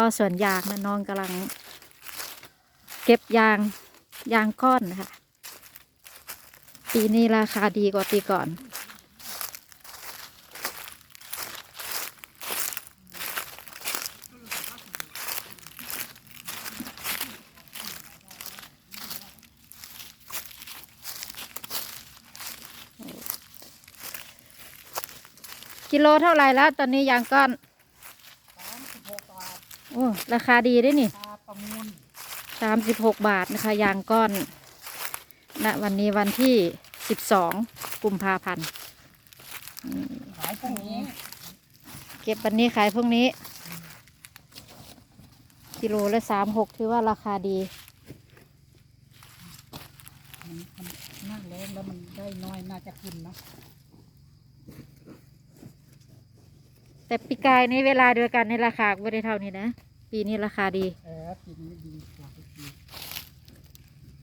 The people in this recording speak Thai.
รอสวนยางนะน้องกำลัง เก็บยางยางก้อนนะคะปีนี้ราคาดีกว่าปีก่อน กิโลเท่าไหร่แล้ว ตอนนี้ยางก้อน สามสิบหกบาท โอ้ราคาดีด้วยนี่ปลาประมูลสามสิบหกบาทนะคะยางก้อนณวันนี้วันที่สิบสองกุมภาพันธ์อืมขายพรุ่งนี้ เก็บวันนี้ขายพรุ่งนี้ กิโลละสามหกถือว่าราคาดีมันมันนั่งแล้วแล้วมันได้น้อยน่าจะขึ้นนะ แต่ปีกายนี้เวลาเดียวกันในราคาไม่ได้เท่านี้นะ ปีนี้ราคาดี เออปีนี้ดีกว่า